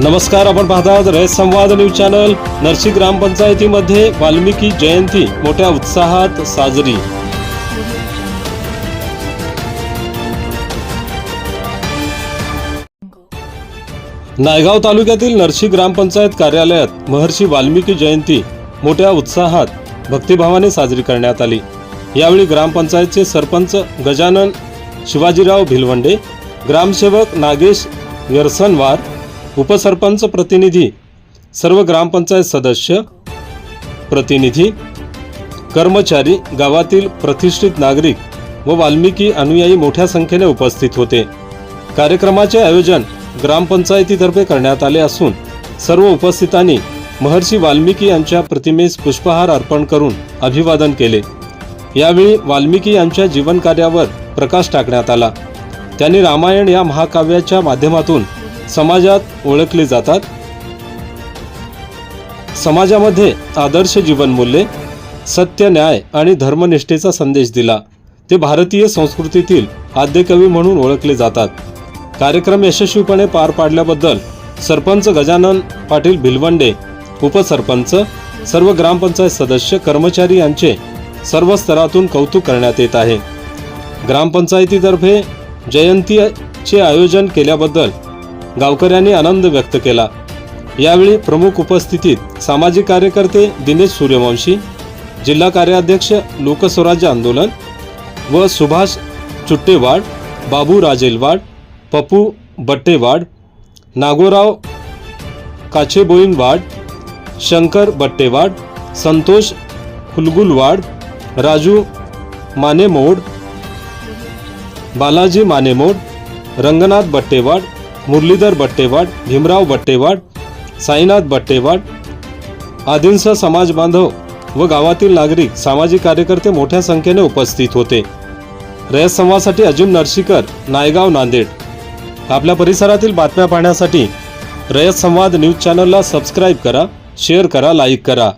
नमस्कार आपण पाहतात रयत संवाद न्यूज चॅनल. नरसी ग्रामपंचायतीमध्ये वाल्मिकी जयंती मोठ्या उत्साहात साजरी. नायगाव तालुक्यातील नरसी ग्रामपंचायत कार्यालयात महर्षी वाल्मिकी जयंती मोठ्या उत्साहात भक्तिभावाने साजरी करण्यात आली. यावेळी ग्रामपंचायतचे सरपंच गजानन शिवाजीराव भिलवंडे ग्रामसेवक नागेश व्यरसनवार उपसरपंच प्रतिनिधी सर्व ग्रामपंचायत सदस्य प्रतिनिधी कर्मचारी गावातील प्रतिष्ठित नागरिक व वाल्मिकी अनुयायी मोठ्या संख्येने उपस्थित होते. कार्यक्रमाचे आयोजन ग्रामपंचायतीतर्फे करण्यात आले असून सर्व उपस्थितांनी महर्षी वाल्मिकी यांच्या प्रतिमेस पुष्पहार अर्पण करून अभिवादन केले. यावेळी वाल्मिकी यांच्या जीवनकार्यावर प्रकाश टाकण्यात आला. त्यांनी रामायण या महाकाव्याच्या माध्यमातून समाजात ओळखले जातात. समाजामध्ये आदर्श जीवनमूल्ये सत्य न्याय आणि धर्मनिष्ठेचा संदेश दिला. ते भारतीय संस्कृतीतील आद्यकवी म्हणून ओळखले जातात. कार्यक्रम यशस्वीपणे पार पाडल्याबद्दल सरपंच गजानन पाटील भिलवंडे उपसरपंच सर्व ग्रामपंचायत सदस्य कर्मचारी यांचे सर्व स्तरातून कौतुक करण्यात येत आहे. ग्रामपंचायतीतर्फे जयंतीचे आयोजन केल्याबद्दल गावकऱ्यांनी आनंद व्यक्त केला. यावेळी प्रमुख उपस्थितीत सामाजिक कार्यकर्ते दिनेश सूर्यवंशी जिल्हा कार्याध्यक्ष लोकस्वराज्य आंदोलन व सुभाष चुट्टेवाड बाबू राजेलवाड पप्पू बट्टेवाड नागोराव काचेबोईनवाड शंकर बट्टेवाड संतोष हुलगुलवाड राजू मानेमोड बालाजी मानेमोड रंगनाथ बट्टेवाड मुरलीधर बट्टेवाड भीमराव बट्टेवाड साईनाथ बट्टेवाड आदींसह समाज बांधव व गावातील नागरिक सामाजिक कार्यकर्ते मोठ्या संख्येने उपस्थित होते. रयत संवादसाठी अजून नरसीकर नायगाव नांदेड. आपल्या परिसरातील बातम्या पाहण्यासाठी रयत संवाद न्यूज चॅनलला सबस्क्राईब करा शेअर करा लाईक करा.